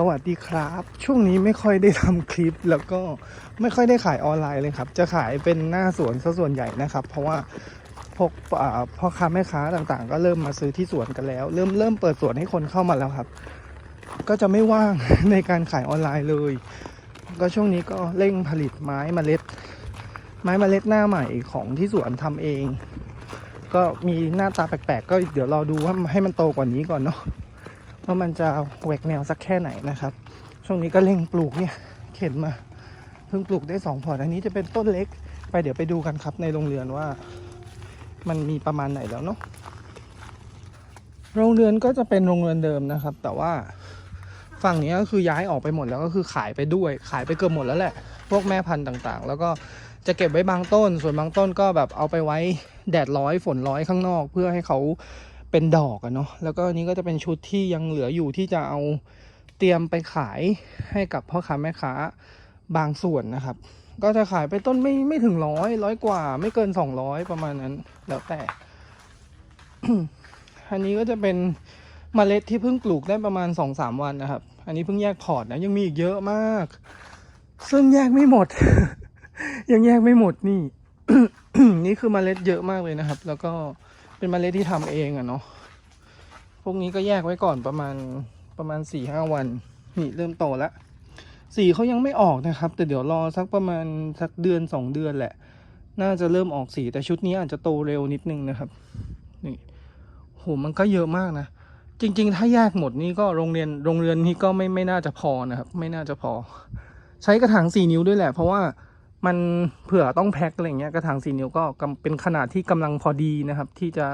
สวัสดีครับ ช่วงนี้ไม่ค่อยได้ทำคลิป แล้วก็ไม่ค่อยได้ขายออนไลน์เลยครับ จะขายเป็นหน้าสวนซะส่วนใหญ่นะครับ เพราะว่าพวกพ่อค้าแม่ค้าต่างๆ ก็เริ่มมาซื้อที่สวนกันแล้ว เริ่มเริ่มเปิดสวนให้คนเข้ามาแล้วครับ ก็จะไม่ว่างในการขายออนไลน์เลย ก็ช่วงนี้ก็เร่งผลิตไม้เมล็ด ไม้เมล็ดหน้าใหม่ของที่สวนทำเอง ก็มีหน้าตาแปลกๆ ก็เดี๋ยวรอดูว่าให้มันโตกว่านี้ก่อนเนาะ ว่ามันจะแหวกแนวสักแค่ไหนนะครับ ช่วงนี้ก็เร่งปลูกเนี่ย เข็นมา เพิ่งปลูกได้สองพอร์ตอันนี้จะเป็นต้นเล็ก ไปเดี๋ยวไปดูกันครับในโรงเรือนว่า มันมีประมาณไหนแล้วเนาะโรงเรือนก็จะเป็นโรงเรือนเดิมนะครับ แต่ว่าฝั่งนี้ก็คือย้ายออกไปหมดแล้วก็คือขายไปด้วย ขายไปเกือบหมดแล้วแหละ พวกแม่พันธุ์ต่างๆ แล้วก็จะเก็บไว้บางต้น ส่วนบางต้นก็แบบเอาไปไว้แดดร้อยฝนร้อยข้างนอก เพื่อให้เขา เป็นดอกอะเนาะแล้วก็อันนี้ก็จะเป็นชุดที่ยังเหลืออยู่ที่จะเอาเตรียมไปขายให้กับพ่อค้าแม่ค้าบางส่วนนะครับ ก็จะขายไปต้นไม่ไม่ถึงร้อยร้อยกว่า ไม่เกินสองร้อยประมาณนั้น แล้วแต่ อันนี้ก็จะเป็นเมล็ดที่เพิ่งปลูกได้ประมาณสองสามวันนะครับ อันนี้เพิ่งแยกพอร์ตนะยังมีอีกเยอะมาก ซึ่งแยกไม่หมด ยังแยกไม่หมดนี่ นี่คือเมล็ดเยอะมากเลยนะครับ แล้วก็ เป็นเมล็ดที่ทำเองอะเนาะ พวกนี้ก็แยกไว้ก่อนประมาณประมาณสี่ห้าวัน นี่เริ่มโตแล้ว สีเขายังไม่ออกนะครับ แต่เดี๋ยวรอสักประมาณสักเดือนสองเดือนแหละ น่าจะเริ่มออกสีแต่ชุดนี้อาจจะโตเร็วนิดนึงนะครับ นี่โหมันก็เยอะมากนะ จริง ๆ ถ้าแยกหมดนี่ก็โรงเรียนโรงเรียนนี้ก็ไม่ไม่น่าจะพอนะครับ ไม่น่าจะพอ ใช้กระถางสี่นิ้วด้วยแหละ เพราะว่า มันเผื่อต้องแพ็คอะไรเงี้ยกระถางสี่นิ้วก็เป็นขนาดที่กำลังพอดีนะครับ ที่จะ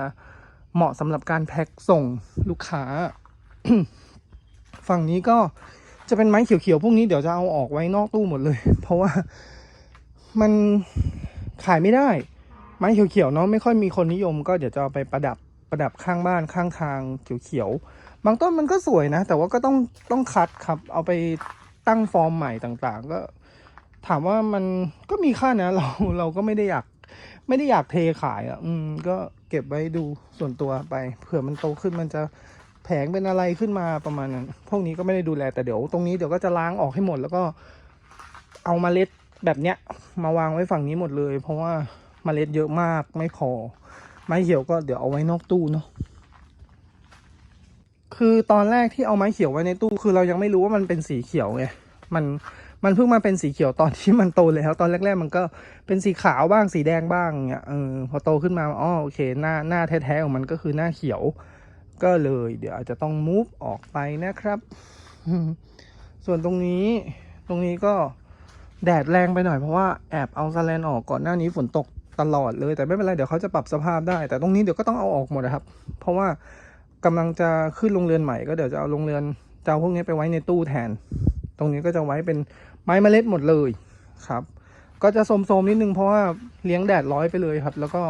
เหมาะสำหรับการแพ็คส่งลูกค้า ฝั่งนี้ก็จะเป็นไม้เขียวๆพวกนี้เดี๋ยวจะเอาออกไว้นอกตู้หมดเลย เพราะว่ามันขายไม่ได้ ไม้เขียวๆเนาะไม่ค่อยมีคนนิยม ก็เดี๋ยวจะเอาไปประดับประดับข้างบ้านข้างทางเขียวๆบางต้นมันก็สวยนะ แต่ว่าก็ต้องต้องคัดครับ เอาไปตั้งฟอร์มใหม่ต่างๆ ก็ ถามว่ามันก็มีค่านะ เราเราก็ไม่ได้อยาก ไม่ได้อยากเทขายอะ อืม ก็เก็บไว้ดูส่วนตัวไปเผื่อมันโตขึ้นมันจะแผงเป็นอะไรขึ้นมาประมาณนั้น พวกนี้ก็ไม่ได้ดูแลแต่เดี๋ยวตรงนี้เดี๋ยวก็จะล้างออกให้หมด แล้วก็เอามาเมล็ดแบบเนี้ย มาวางไว้ฝั่งนี้หมดเลย เพราะว่าเมล็ดเยอะมากไม่พอ ไม้เขียวก็เดี๋ยวเอาไว้นอกตู้เนาะคือตอนแรกที่เอาไม้เขียวไว้ในตู้คือเรายังไม่รู้ว่ามันเป็นสีเขียวไงมัน มันเพิ่งมาเป็นสีเขียวตอนที่มันโตแล้วตอนแรก ๆ มันก็เป็นสีขาวบ้างสีแดงบ้างเงี้ยเออพอโตขึ้นมาอ๋อโอเค หน้าหน้าแท้ๆของมันก็คือหน้าเขียว ก็เลยเดี๋ยวอาจจะต้องมูฟออกไปนะครับ ส่วนตรงนี้ตรงนี้ก็แดดแรงไปหน่อยเพราะว่าแอบเอาสแลนออกก่อนหน้านี้ฝนตกตลอดเลยแต่ไม่เป็นไรเดี๋ยวเขาจะปรับสภาพได้ แต่ตรงนี้เดี๋ยวก็ต้องเอาออกหมดนะครับ เพราะว่ากำลังจะขึ้นโรงเรือนใหม่ก็เดี๋ยวจะเอาโรงเรือนจะเอาพวกนี้ไปไว้ในตู้แทน ตรงนี้ก็จะไว้เป็น ไม้เมล็ดหมดเลยครับ ก็จะโสมๆนิดนึงเพราะว่าเลี้ยงแดดร้อยไปเลยครับ แล้วก็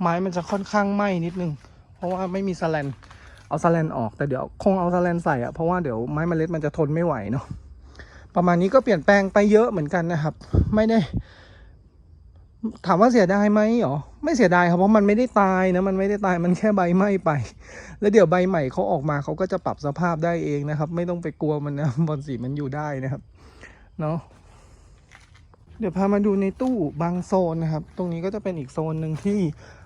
ไม้มันจะค่อนข้างไหม้นิดนึง เพราะว่าไม่มีสแลนเอาสแลนออกแต่เดี๋ยวคงเอาสแลนใส่อะเพราะว่าเดี๋ยวไม้เมล็ดมันจะทนไม่ไหวเนาะประมาณนี้ก็เปลี่ยนแปลงไปเยอะเหมือนกันนะครับ ไม่ได้ ถามว่าเสียดายไหมหรอไม่เสียดายครับเพราะมันไม่ได้ตายนะมันไม่ได้ตายมันแค่ใบไหม้ไป แล้วเดี๋ยวใบใหม่เขาออกมาเขาก็จะปรับสภาพได้เองนะครับ ไม่ต้องไปกลัวมันนะบอลสีมันอยู่ได้นะครับ เนาะเดี๋ยวพามาดูในตู้บางโซนนะครับ ตรงนี้ก็จะเป็นอีกโซนหนึ่งที่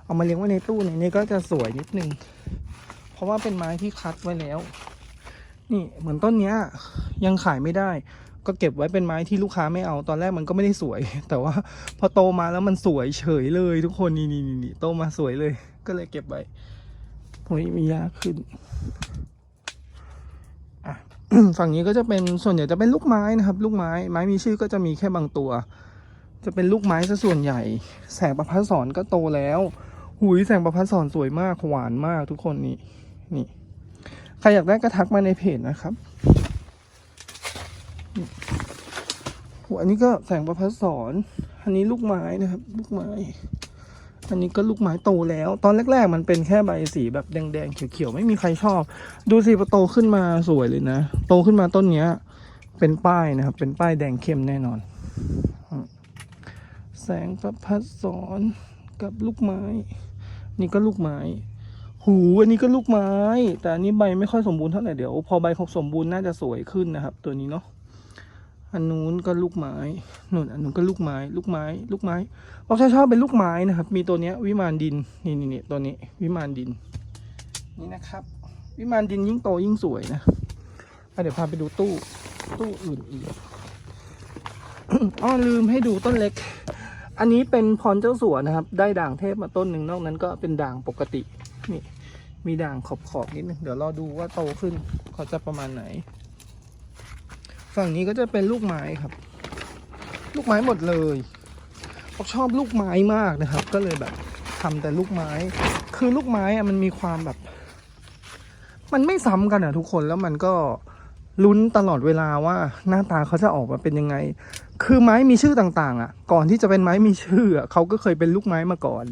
เอามาเลี้ยงไว้ในตู้ในนี้ก็จะสวยนิดนึง เพราะว่าเป็นไม้ที่คัดไว้แล้ว นี่เหมือนต้นเนี้ย ยังขายไม่ได้ ก็เก็บไว้เป็นไม้ที่ลูกค้าไม่เอาตอนแรกมันก็ไม่ได้สวย แต่ว่าพอโตมาแล้วมันสวยเฉยเลยทุกคนนี่นี่นี่โตมาสวยเลย ก็เลยเก็บไว้โอ้ยมียาขึ้น ฝั่งนี้ก็จะเป็นส่วนใหญ่จะเป็นลูกไม้นะครับ ลูกไม้ไม้มีชื่อก็จะมีแค่บางตัว จะเป็นลูกไม้ซะส่วนใหญ่ แสงประพัดสอนก็โตแล้ว หุยแสงประพัดสอนสวยมากหวานมากทุกคนนี่นี่ใครอยากได้ก็ทักมาในเพจนะครับหอันนี้ก็แสงประพัดสอนอันนี้ลูกไม้นะครับ ลูกไม้ อันนี้ก็ลูกไม้โตแล้ว ตอนแรกๆ มันเป็นแค่ใบสีแบบแดงๆเขียวๆไม่มีใครชอบ ดูสิพอโตขึ้นมาสวยเลยนะ โตขึ้นมาต้นเนี้ย เป็นป้ายนะครับ เป็นป้ายแดงเข้มแน่นอน แสงประพัดสอนกับลูกไม้ นี่ก็ลูกไม้ หูอันนี้ก็ลูกไม้ แต่อันนี้ใบไม่ค่อยสมบูรณ์เท่าไหร่เดี๋ยว พอใบครบสมบูรณ์น่าจะสวยขึ้นนะครับ ตัวนี้เนาะ อันนู้นก็ลูกไม้นู่นอันนู้นก็ลูกไม้ ลูกไม้ ลูกไม้เราชอบเป็นลูกไม้นะครับ มีตัวเนี้ยวิมานดิน นี่นี่นี่ตัวนี้ วิมานดิน นี่นะครับ วิมานดินยิ่งโตยิ่งสวยนะเดี๋ยวพาไปดูตู้ ตู้อื่นอีกอ้อลืมให้ดูต้นเล็ก อันนี้เป็นพรเจ้าสัวนะครับ ได้ด่างเทพมาต้นหนึ่งนอกนั้นก็เป็นด่างปกติ นี่ มีด่างขอบขอบๆนิดนึง เดี๋ยวรอดูว่าโตขึ้นเขาจะประมาณไหน ฝั่งนี้ก็จะเป็นลูกไม้ครับ ลูกไม้หมดเลยผมชอบลูกไม้มากนะครับ ก็เลยแบบทำแต่ลูกไม้ คือลูกไม้อะมันมีความแบบ มันไม่ซ้ำกันอะทุกคนแล้วมันก็ลุ้นตลอดเวลาว่าหน้าตาเขาจะออกมาเป็นยังไง คือไม้มีชื่อต่างๆ อะ ก่อนที่จะเป็นไม้มีชื่ออะเขาก็เคยเป็นลูกไม้มาก่อน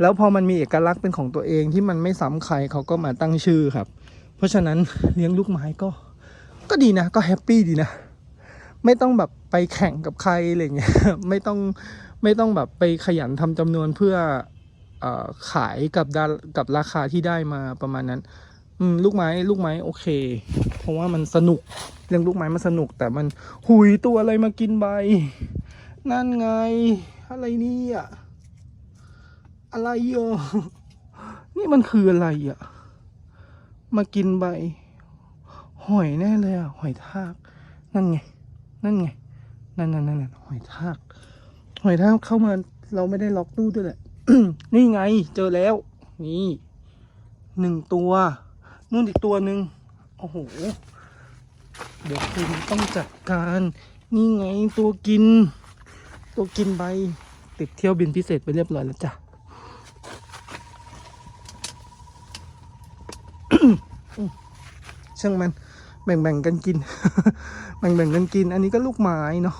แล้วพอมันมีเอกลักษณ์เป็นของตัวเองที่มันไม่ซ้ำใครเขาก็มาตั้งชื่อครับ เพราะฉะนั้นเลี้ยงลูกไม้ก็ ก็ดีนะ ก็แฮปปี้ดีนะ ไม่ต้องแบบไปแข่งกับใครอะไรเงี้ยไม่ต้องไม่ต้องแบบไปขยันทำจำนวนเพื่อออขายกับดากับราคาที่ได้มาประมาณนั้น อืมลูกไม้ลูกไม้โอเค เพราะว่ามันสนุกเรื่องลูกไม้มันสนุก แต่มันหุยตัวอะไรมากินใบ นั่นไง อะไรนี่ยอะไรอะนี่มันคืออะไรอะ มากินใบ หอยแน่เลยอะหอยทาก นั่นไง นั่นไง นั่นนั่นนั่นหอยทาก หอยทากเข้ามาเราไม่ได้ล็อกตู้ด้วยแหละนี่ไง เจอแล้ว นี่หนึ่งตัวนู่นอีกตัวหนึ่งโอ้โห เดี๋ยวคุณต้องจัดการ นี่ไงตัวกิน ตัวกินใบ ติดเที่ยวบินพิเศษไปเรียบร้อยแล้วจ้ะช่างมัน แบ่งๆกันกิน แบ่งๆกันกิน อันนี้ก็ลูกไม้เนาะ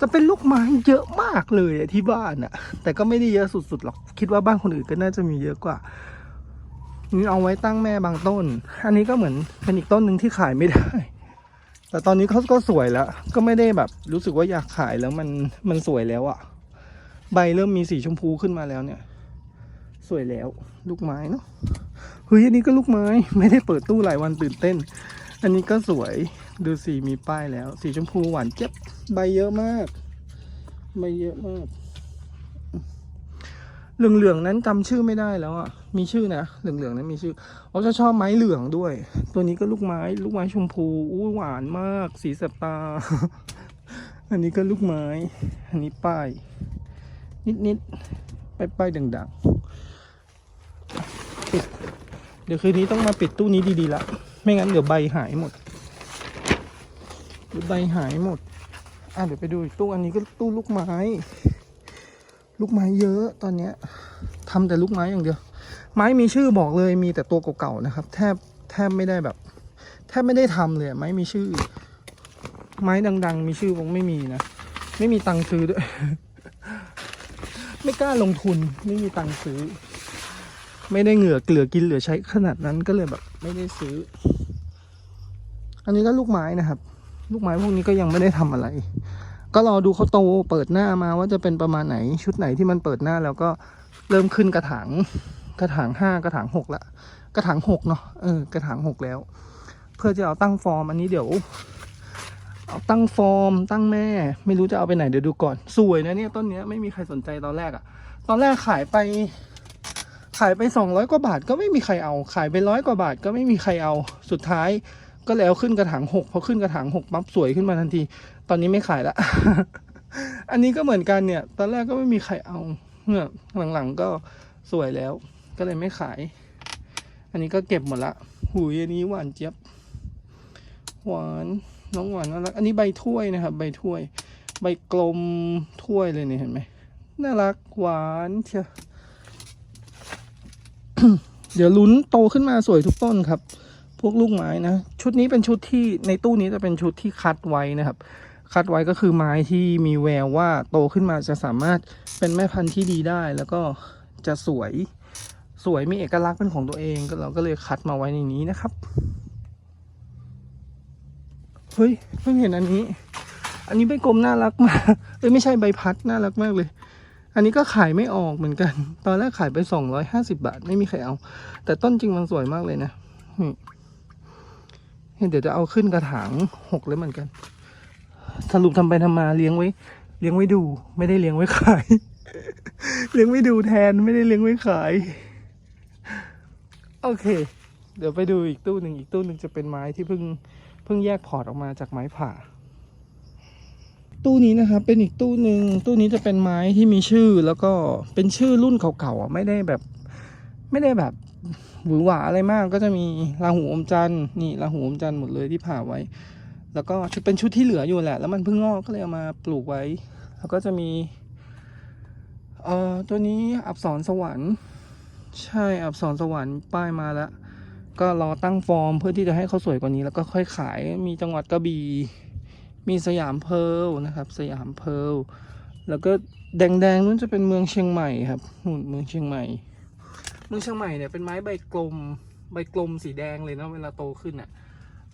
จะเป็นลูกไม้เยอะมากเลยที่บ้านอะแต่ก็ไม่ได้เยอะสุดๆหรอก คิดว่าบ้านคนอื่นก็น่าจะมีเยอะกว่านี่เอาไว้ตั้งแม่บางต้น อันนี้ก็เหมือนเป็นอีกต้นหนึ่งที่ขายไม่ได้ แต่ตอนนี้เขาก็สวยแล้ว ก็ไม่ได้แบบรู้สึกว่าอยากขายแล้วมันมันสวยแล้วอะใบเริ่มมีสีชมพูขึ้นมาแล้วเนี่ย สวยแล้ว ลูกไม้เนาะเฮ้ยอันนี้ก็ลูกไม้ ไม่ได้เปิดตู้หลายวันตื่นเต้น อันนี้ก็สวยดูสีมีป้ายแล้ว สีชมพูหวานเจี๊ยบใบเยอะมากใบเยอะมาก เหลืองๆนั้นจำชื่อไม่ได้แล้วอะมีชื่อนะเหลืองๆนั้นมีชื่อเขาจะชอบไม้เหลืองด้วย ตัวนี้ก็ลูกไม้ ลูกไม้ชมพูอู้หวานมาก สีสบตา อันนี้ก็ลูกไม้ อันนี้ป้าย นิดๆป้ายป้ายๆดังๆปิดเดี๋ยวคืนนี้ต้องมาปิดตู้นี้ดีๆละ ไม่งั้นเดี๋ยวใบหายหมดเดี๋ยวใบหายหมด อะเดี๋ยวไปดูอีกตู้อันนี้ก็ตู้ลูกไม้ ลูกไม้เยอะตอนเนี้ยทำแต่ลูกไม้อย่างเดียว ไม้มีชื่อบอกเลยมีแต่ตัวเก่าๆนะครับ แทบแทบไม่ได้แบบ แทบไม่ได้ทำเลยไม้มีชื่อ ไม้ดัง ๆ มีชื่อคงไม่มีนะไม่มีตังค์ซื้อด้วย ไม่กล้าลงทุนไม่มีตังค์ซื้อ ไม่ได้เหงื่อเกลือกินเหลือใช้ขนาดนั้นก็เลยแบบ ไม่ได้ซื้อ อันนี้ก็ลูกไม้นะครับ ลูกไม้พวกนี้ก็ยังไม่ได้ทำอะไร ก็รอดูเขาโตเปิดหน้ามาว่าจะเป็นประมาณไหนชุดไหนที่มันเปิดหน้าแล้วก็เริ่มขึ้นกระถางกระถางห้ากระถางหกละกระถางหกเนาะเออกระถางหกแล้ว เพื่อจะเอาตั้งฟอร์มอันนี้เดี๋ยวเอาตั้งฟอร์ม ตั้งแม่ ไม่รู้จะเอาไปไหนเดี๋ยวดูก่อน สวยนะเนี่ยต้นเนี้ยไม่มีใครสนใจตอนแรกอะตอนแรกขายไปขายไปสองร้อยกว่าบาทก็ไม่มีใครเอา ขายไปร้อยกว่าบาทก็ไม่มีใครเอา สุดท้าย ก็แล้วขึ้นกระถางหกพอขึ้นกระถางหกปั๊บสวยขึ้นมาทันที ตอนนี้ไม่ขายละ อันนี้ก็เหมือนกันเนี่ย ตอนแรกก็ไม่มีใครเอาเนี่ยหลังๆก็สวยแล้ว ก็เลยไม่ขาย อันนี้ก็เก็บหมดละ หูยอันนี้หวานเจี๊ยบ หวานน้องหวานน่ารัก อันนี้ใบถ้วยนะครับ ใบถ้วย ใบกลมถ้วยเลยเนี่ยเห็นไหมน่ารักหวานเชียวเดี๋ยวลุ้นโตขึ้นมาสวยทุกต้นครับ พวกลูกไม้นะ ชุดนี้เป็นชุดที่ในตู้นี้จะเป็นชุดที่คัดไว้นะครับ คัดไว้ก็คือไม้ที่มีแววว่าโตขึ้นมาจะสามารถเป็นแม่พันธุ์ที่ดีได้ แล้วก็จะสวยสวยมีเอกลักษณ์เป็นของตัวเองก็เราก็เลยคัดมาไว้ในนี้นะครับเฮ้ยเพิ่งเห็นอันนี้ อันนี้ใบกลมน่ารักมากเอ้ยไม่ใช่ใบพัดน่ารักมากเลย อันนี้ก็ขายไม่ออกเหมือนกัน ตอนแรกขายไปสองร้อยห้าสิบาท ไม่มีใครเอา แต่ต้นจริงมันสวยมากเลยนะนี่ เดี๋ยวจะเอาขึ้นกระถางหกเลยเหมือนกัน สรุปทำไปทำมาเลี้ยงไว้ เลี้ยงไว้ดู ไม่ได้เลี้ยงไว้ขาย เลี้ยงไว้ดูแทนไม่ได้เลี้ยงไว้ขาย โอเค เดี๋ยวไปดูอีกตู้หนึ่งอีกตู้หนึ่งจะเป็นไม้ที่เพิ่งเพิ่งแยกพอร์ตออกมาจากไม้ผ่า ตู้นี้นะครับ เป็นอีกตู้หนึ่งตู้นี้จะเป็นไม้ที่มีชื่อแล้วก็เป็นชื่อรุ่นเก่าๆไม่ได้แบบ ไม่ได้แบบ หวือหวาอะไรมากก็จะมีราหูอมจันทร์นี่ราหูอมจันทร์หมดเลยที่ผ่าไว้ แล้วก็ชุดเป็นชุดที่เหลืออยู่แหละ แล้วมันเพิ่งงอกก็เลยเอามาปลูกไว้ แล้วก็จะมีเอ่อตัวนี้อับสรสวรรค์ ใช่อับสรสวรรค์ป้ายมาแล้ว ก็รอตั้งฟอร์มเพื่อที่จะให้เขาสวยกว่านี้ แล้วก็ค่อยขายมีจังหวัดกระบี่มีสยามเพร์ลนะครับ สยามเพร์ลแล้วก็แดงๆนู้นจะเป็นเมืองเชียงใหม่ครับนู่นเมืองเชียงใหม่ เมืองเชียงใหม่เนี่ยเป็นไม้ใบกลม ใบกลมสีแดงเลยนะเวลาโตขึ้นอะ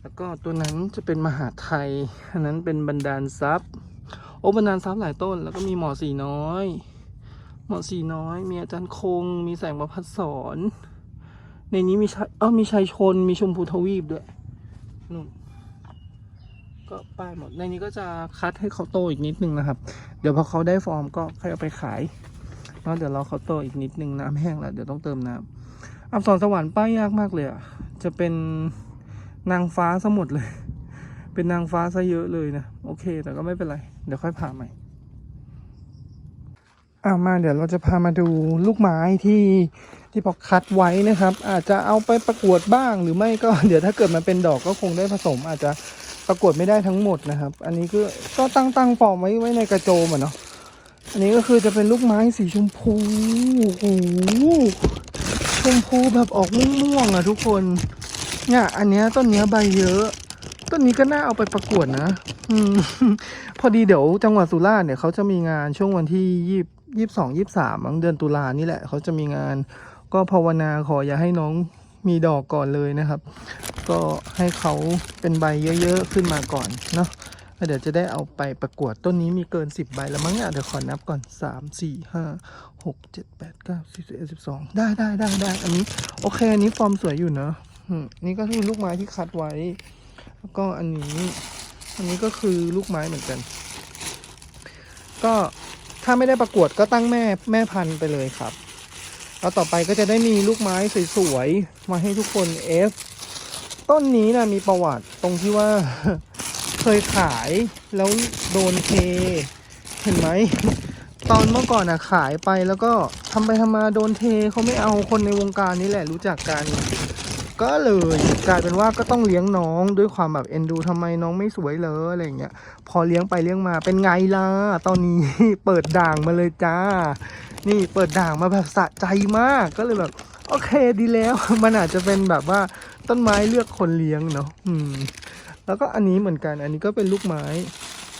แล้วก็ตัวนั้นจะเป็นมหาไทยอันนั้นเป็นบรรดาลทรัพย์โอ้บรรดาลทรัพย์หลายต้น แล้วก็มีหมอสีน้อย หมอสีน้อย มีอาจารย์คง มีแสงประพัดสอนในนี้มีชัยเอมีชัยชน มีชมพูทวีปด้วยนู่นก็ป้ายหมด ในนี้ก็จะคัดให้เขาโตอีกนิดนึงนะครับ เดี๋ยวพอเขาได้ฟอร์มก็ค่อยเอาไปขาย แล้วเดี๋ยวรอเขาโตอีกนิดนึงน้ำแห้งแล้วเดี๋ยวต้องเติมน้ำอับสรสวรรค์ป้ายยากมากเลยอะจะเป็นนางฟ้าซะหมดเลย เป็นนางฟ้าซะเยอะเลยนะโอเค แต่ก็ไม่เป็นไร เดี๋ยวค่อยพาใหม่อ่ามาเดี๋ยวเราจะพามาดูลูกไม้ที่ที่พอคัดไว้นะครับ อาจจะเอาไปประกวดบ้างหรือไม่ก็เดี๋ยวถ้าเกิดมันเป็นดอกก็คงได้ผสม อาจจะประกวดไม่ได้ทั้งหมดนะครับ อันนี้ก็ก็ตั้งตั้งฟอร์มไว้ไว้ในกระโจมอะเนาะ อันนี้ก็คือจะเป็นลูกไม้สีชมพูโอ้โหชมพูแบบออกม่วงๆอะทุกคน เนี่ย อันเนี้ยต้นเนี้ยใบเยอะ ต้นนี้ก็น่าเอาไปประกวดนะ อืม พอดีเดี๋ยวจังหวัดสุราษฎร์เนี่ยเขาจะมีงานช่วงวันที่ยี่ยี่สองยี่สามเดือนตุลานี่แหละ เขาจะมีงาน ก็ภาวนาขออย่าให้น้องมีดอกก่อนเลยนะครับ ก็ให้เขาเป็นใบเยอะๆขึ้นมาก่อนเนาะ เดี๋ยวจะได้เอาไปประกวดต้นนี้มีเกินสิบใบแล้วมั้งอะเดี๋ยวขอนับก่อนสามสี่ห้าหกเจ็ดแปดเก้าสิบสิบสองได้ได้ได้ได้อันนี้โอเค อันนี้ฟอร์มสวยอยู่เนอะนี่ก็คือลูกไม้ที่คัดไว้ แล้วก็อันนี้ อันนี้ก็คือลูกไม้เหมือนกัน ก็ถ้าไม่ได้ประกวดก็ตั้งแม่แม่พันธุ์ไปเลยครับแล้วต่อไปก็จะได้มีลูกไม้สวยๆมาให้ทุกคนเอฟต้นนี้นะมีประวัติตรงที่ว่า เคยขายแล้วโดนเท เห็นไหม ตอนเมื่อก่อนอะขายไปแล้วก็ทำไปทำมาโดนเทเขาไม่เอาคนในวงการนี้แหละรู้จักกัน ก็เลยกลายเป็นว่าก็ต้องเลี้ยงน้องด้วยความแบบเอ็นดูทำไมน้องไม่สวยเลยอะไรเงี้ย พอเลี้ยงไปเลี้ยงมาเป็นไงล่ะ ตอนนี้เปิดด่างมาเลยจ้า นี่เปิดด่างมาแบบสะใจมากก็เลยแบบโอเคดีแล้ว มันอาจจะเป็นแบบว่าต้นไม้เลือกคนเลี้ยงเนาะอืม แล้วก็อันนี้เหมือนกัน อันนี้ก็เป็นลูกไม้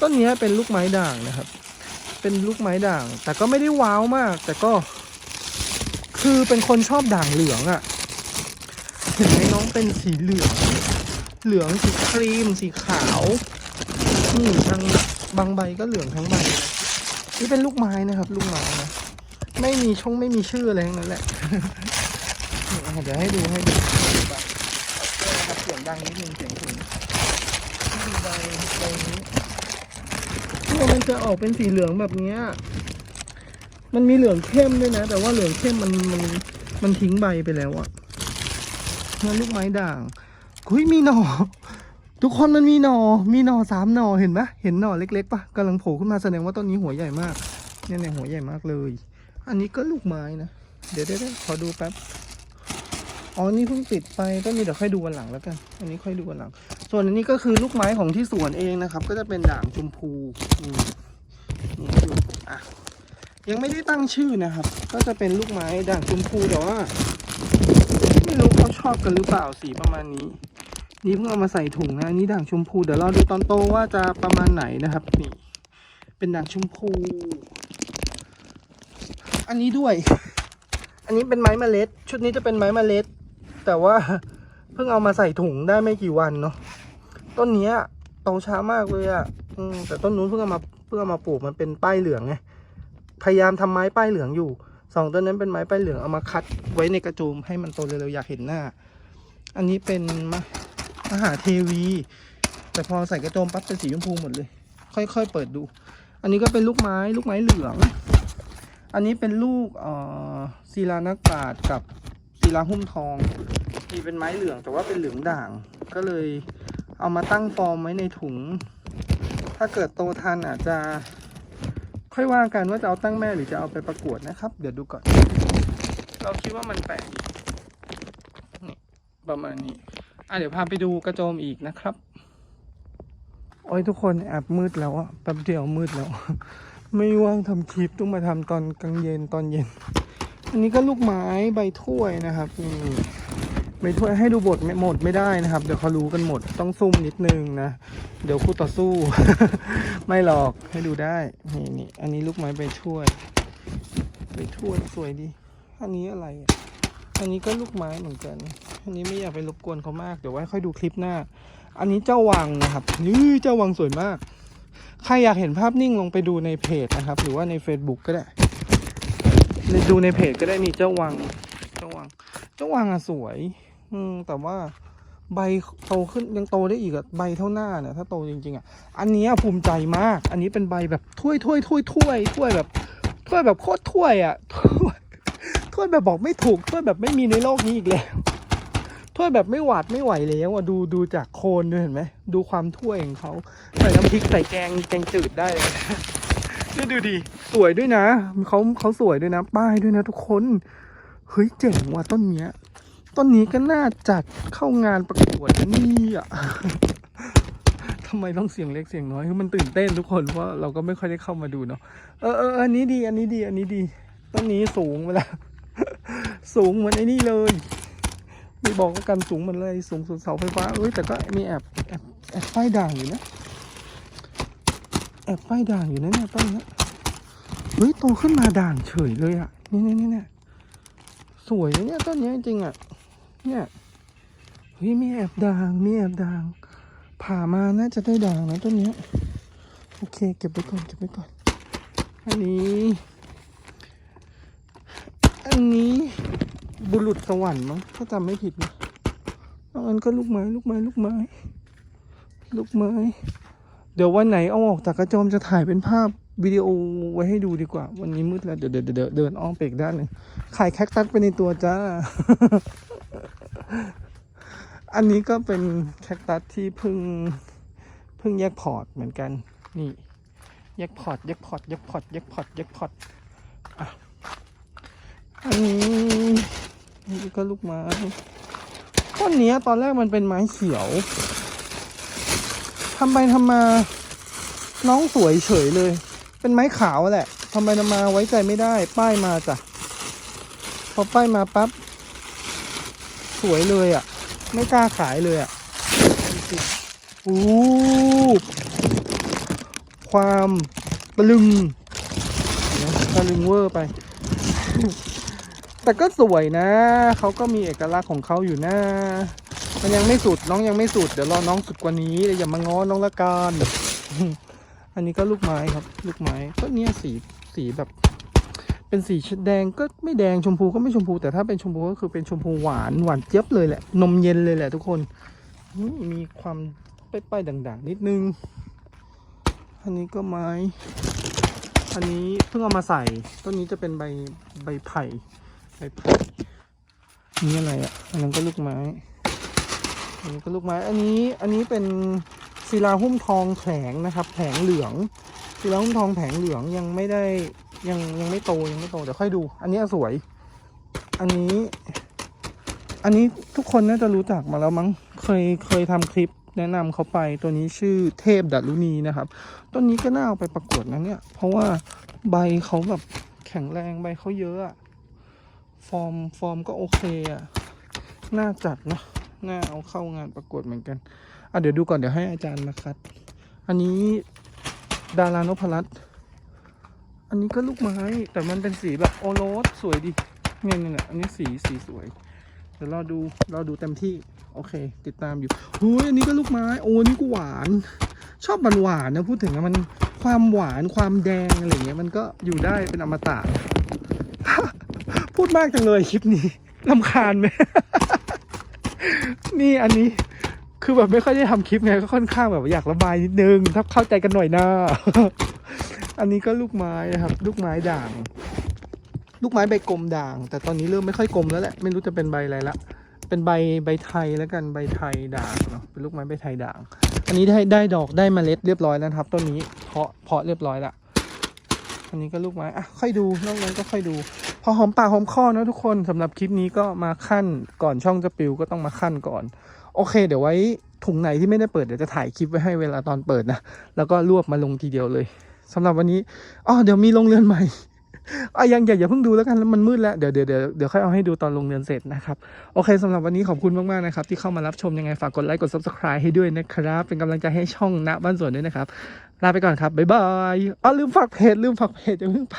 ต้นนี้เป็นลูกไม้ด่างนะครับ เป็นลูกไม้ด่าง แต่ก็ไม่ได้ว้าวมาก แต่ก็ คือเป็นคนชอบด่างเหลืองอะ่ะเห็นไหมน้องเป็นสีเหลือง เหลืองสีครีม สีขาวนี่ทางบางใบก็เหลืองทั้งใบ นี่เป็นลูกไม้นะครับ ลูกไม้นะ ไม่มีช่องไม่มีชื่ออะไรทั้งนั้นแหละ เดี๋ยวให้ดูให้ดูนะครับเสียงดังนิดนึงเสียงถึง ใบใบนี้ตัวมันจะออกเป็นสีเหลืองแบบเนี้ยมันมีเหลืองเข้มด้วยนะ แต่ว่าเหลืองเข้มมันมันมันทิ้งใบไปแล้วอะนั่นลูกไม้ด่างคุยมีหน่อทุกคนมันมีหน่อมีหน่อสามหน่อเห็นปะเห็นหน่อเล็กๆปะกำลังโผล่ขึ้นมาแสดงว่าต้นนี้หัวใหญ่มากเนี่ยเนี่ยหัวใหญ่มากเลย อันนี้ก็ลูกไม้นะ เดี๋ยวเดี๋ยวเดี๋ยวขอดูแป๊บ อ๋อ นี่เพิ่งติดไปต้นนี้เดี๋ยวค่อยดูวันหลังแล้วกัน อันนี้ค่อยดูวันหลัง ส่วนอันนี้ก็คือลูกไม้ของที่สวนเองนะครับ ก็จะเป็นด่างชมพูนี่นี่ให้ดูอะยังไม่ได้ตั้งชื่อนะครับ ก็จะเป็นลูกไม้ด่างชมพูแต่ว่า ไม่รู้เขาชอบกันหรือเปล่าสีประมาณนี้ นี่เพิ่งเอามาใส่ถุงนะนนี้ด่างชมพูเดี๋ยวรอดูตอนโตว่าจะประมาณไหนนะครับนี่เป็นด่างชมพู อันนี้ด้วย อันนี้เป็นไม้เมล็ด ชุดนี้จะเป็นไม้เมล็ด แต่ว่าเพิ่งเอามาใส่ถุงได้ไม่กี่วันเนาะต้นนี้โตช้ามากเลยอะ่ะแต่ต้นนู้นเพิ่งเอามาเพิ่งเอามาปลูกมันเป็นป้ายเหลืองไงพยายามทำไม้ป้ายเหลืองอยู่สองต้นนั้นเป็นไม้ป้ายเหลืองเอามาคัดไว้ในกระโจมให้มันโตเร็วๆอยากเห็นหน้า อันนี้เป็นมะมหาเทวี แต่พอใส่กระโจมปั๊บเป็นสีชมพูหมดเลย ค่อยๆเปิดดู อันนี้ก็เป็นลูกไม้ลูกไม้เหลือง อันนี้เป็นลูกเอ่อศิลานักปาดกับ ลาหุ้มทองมีเป็นไม้เหลืองแต่ว่าเป็นเหลืองด่าง ก็เลยเอามาตั้งฟอร์มไว้ในถุง ถ้าเกิดโตทันอาจจะ ค่อยว่ากันว่าจะเอาตั้งแม่หรือจะเอาไปประกวดนะครับ เดี๋ยวดูก่อน เราคิดว่ามันแปลกดีนี่ประมาณนี้ อะเดี๋ยวพาไปดูกระโจมอีกนะครับ โอ้ยทุกคนแอบมืดแล้วอะแป๊บเดียวมืดแล้ว ไม่ว่างทำคลิปต้องมาทำตอนกลางเย็นตอนเย็น อันนี้ก็ลูกไม้ใบถ้วยนะครับนี่ใบถ้วยให้ดูบทไม่หมดไม่ได้นะครับ เดี๋ยวเขารู้กันหมดต้องซุ่มนิดนึงนะ เดี๋ยวคู่ต่อสู้ ไม่หรอกให้ดูได้นี่นี่อันนี้ลูกไม้ใบถ้วยใบถ้วยสวยดี อันนี้อะไรอันนี้ก็ลูกไม้เหมือนกัน อันนี้ไม่อยากไปรบกวนเขามากเดี๋ยวไว้ค่อยดูคลิปหน้า อันนี้เจ้าวังนะครับนี่เจ้าวังสวยมากใครอยากเห็นภาพนิ่งลงไปดูในเพจนะครับ หรือว่าใน Facebook ก็ได้ ดูในเพจก็ได้นี่เจ้าวัง เจ้าวัง เจ้าวังอะสวย อืมแต่ว่าใบโตขึ้นยังโตได้อีกอะใบเท่าหน้าเนี่ยถ้าโตจริง ๆอะอันนี้ภูมิใจมาก อันนี้เป็นใบแบบถ้วยถ้วยถ้วยถ้วยถ้วยแบบถ้วยแบบโคตรถ้วยอะถ้วยถ้วยแบบบอกไม่ถูกถ้วยแบบไม่มีในโลกนี้อีกแล้วถ้วยแบบไม่หวาดไม่ไหวแล้วอะดูดูจากโคนด้วยเห็นไหมดูความถ้วยของเขาใส่น้ำพริกใส่แกงแกงจืดได้เลย นี่ดูดิสวยด้วยนะเขาเขาสวยด้วยนะ ป้ายด้วยนะทุกคน เฮ้ยเจ๋งว่ะต้นเนี้ย ต้นนี้ก็น่าจัดเข้างานประกวดนะนี่อะทำไมต้องเสียงเล็กเสียงน้อยคือมันตื่นเต้นทุกคนเพราะเราก็ไม่ค่อยได้เข้ามาดูเนาะเออเอออันนี้ดี อันนี้ดี อันนี้ดี ต้นนี้สูงไปล้วสูงเหมือนไอ้นี่เลยไม่บอกก็กันสูงเหมือนเลยสูงสุดเสาไฟฟ้าเอ้ยแต่ก็มีแอบแอบแอบป้ายด่างอยู่นะ อบป้ายด่างอยู่นะเนี่ยต้นนี้เฮ้ยโตขึ้นมาด่างเฉยเลยอะ นี่นี่นี่นี่สวยนะเนี่ยต้นนี้จริงๆอะ เนี่ยเฮ้ยมีแอบด่างมีแอบด่าง ผ่ามาน่าจะได้ด่างนะต้นนี้โอเค เก็บไว้ก่อนเก็บไว้ก่อน อันนี้ อันนี้บุรุษสวรรค์มั้งถ้าจำไม่ผิดนะอันนั้นก็ลูกไม้ลูกไม้ลูกไม้ลูกไม้ เดี๋ยววันไหนเอาออกจากกระโจมจะถ่ายเป็นภาพวิดีโอไว้ให้ดูดีกว่า วันนี้มืดแล้ว เดี๋ยวเดี๋ยวเดินอ้อมไปอีกด้านหนึ่งขายแคคตัสไปในตัวจ้า อันนี้ก็เป็นแคคตัสที่เพิ่งเพิ่งแยกพอร์ตเหมือนกัน นี่แยกพอร์ตแยกพอร์ตแยกพอร์ตแยกพอร์ตแยกพอร์ตอันนี้นี่ก็ลูกไม้ต้นนี้ตอนแรกมันเป็นไม้เขียว ทำไปทำมา น้องสวยเฉยเลย เป็นไม้ขาวแหละทำไปทำมาไว้ใจไม่ได้ ป้ายมาจ้ะ พอป้ายมาปั๊บ สวยเลยอะ ไม่กล้าขายเลยอะโอ้ความตะลึงตะลึงเวอร์ไป แต่ก็สวยนะ เขาก็มีเอกลักษณ์ของเขาอยู่นะ มันยังไม่สุดน้องยังไม่สุดเดี๋ยวรอน้องสุดกว่านี้อย่ามาง้อน้องละกันอันนี้ก็ลูกไม้ครับ ลูกไม้ก็เนี่ยสีสีแบบ เป็นสีแดงก็ไม่แดงชมพูก็ไม่ชมพู แต่ถ้าเป็นชมพูก็คือเป็นชมพูหวานหวานเจี๊ยบเลยแหละ นมเย็นเลยแหละทุกคนนี่มีความป้ายๆด่างๆ นิดนึง อันนี้ก็ไม้ อันนี้เพิ่งเอามาใส่ ต้นนี้จะเป็นใบใบไผ่ใบไผ่นี่อะไรอะอันนั้นก็ลูกไม้ อันนี้ก็ลูกไม้อันนี้อันนี้เป็นศิลาหุ้มทองแผงนะครับ แผงเหลืองศิลาหุ้มทองแผงเหลืองยังไม่ได้ยังยังไม่โตยังไม่โตเดี๋ยวค่อยดู อันนี้สวย อันนี้ อันนี้ทุกคนน่าจะรู้จักมาแล้วมั้งเคยเคยทำคลิปแนะนำเขาไปตัวนี้ชื่อเทพดัลุณีนะครับต้นนี้ก็น่าเอาไปประกวดนะเนี่ย เพราะว่าใบเขาแบบแข็งแรงใบเขาเยอะอะฟอร์มฟอร์มก็โอเคอะน่าจัดนะ น่าเอาเข้างานประกวดเหมือนกัน อะเดี๋ยวดูก่อนเดี๋ยวให้อาจารย์มาคัด อันนี้ดารานพรัตน์อันนี้ก็ลูกไม้ แต่มันเป็นสีแบบโอโรสสวยดีเนี่ยเนี่ยอันนี้สีสีสวยเดี๋ยวรอดูรอดูเต็มที่ โอเค ติดตามอยู่เฮ้ยอันนี้ก็ลูกไม้ โอ้นี่ก็หวาน ชอบมันหวานนะพูดถึงมันความหวานความแดงอะไรเงี้ยมันก็อยู่ได้เป็นอมตะพูดมากจังเลยคลิปนี้ลำคาญไหม นี่อันนี้คือแบบไม่ค่อยได้ทำคลิปไงก็ค่อนข้างแบบอยากระบายนิดนึงถ้าเข้าใจกันหน่อยนะอันนี้ก็ลูกไม้นะครับ ลูกไม้ด่าง ลูกไม้ใบกลมด่าง แต่ตอนนี้เริ่มไม่ค่อยกลมแล้วแหละไม่รู้จะเป็นใบอะไรละเป็นใบใบไทยแล้วกันใบไทยด่างเนาะเป็นลูกไม้ใบไทยด่าง อันนี้ได้ได้ดอกได้เมล็ดเรียบร้อยแล้วครับต้นนี้เพาะเพาะเรียบร้อยละอันนี้ก็ลูกไม้อะค่อยดูนอกนั้นก็ค่อยดู พอหอมปากหอมคอนะทุกคนสำหรับคลิปนี้ก็มาขั้นก่อนช่องจะปิวก็ต้องมาขั้นก่อน โอเค เดี๋ยวไว้ถุงไหนที่ไม่ได้เปิดเดี๋ยวจะถ่ายคลิปไว้ให้เวลาตอนเปิดนะ แล้วก็รวบมาลงทีเดียวเลยสำหรับวันนี้อ๋อเดี๋ยวมีลงเรือนใหม่ อะยังอย่าอย่าเพิ่งดูแล้วกันแล้วมันมืดแล้วเดี๋ยวเดี๋ยวเดี๋ยวเดี๋ยวค่อยเอาให้ดูตอนลงเรือนเสร็จนะครับ โอเคสำหรับวันนี้ขอบคุณมากๆนะครับ ที่เข้ามารับชมยังไงฝากกดไลค์กด subscribe ให้ด้วยนะครับ เป็นกำลังใจให้ช่องณบ้านสวนด้วยนะครับลาไปก่อนครับบ๊ายบายอ๋อลืมฝากเพจลืมฝากเพจอย่าเพิ่งไป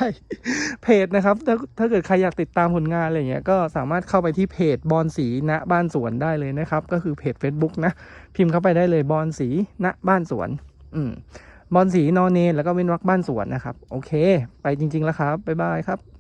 เพจนะครับถ้าถ้าเกิดใครอยากติดตามผลงานอะไรเงี้ยก็สามารถเข้าไปที่เพจบอลสีณบ้านสวนได้เลยนะครับ ก็คือเพจ Facebook นะ พิมพ์เข้าไปได้เลยบอลสีณบ้านสวน อืม บอลสีนอนเนแล้วก็เว้นวักบ้านสวนนะครับ โอเค ไปจริง ๆ แล้วครับ บ๊ายบายครับ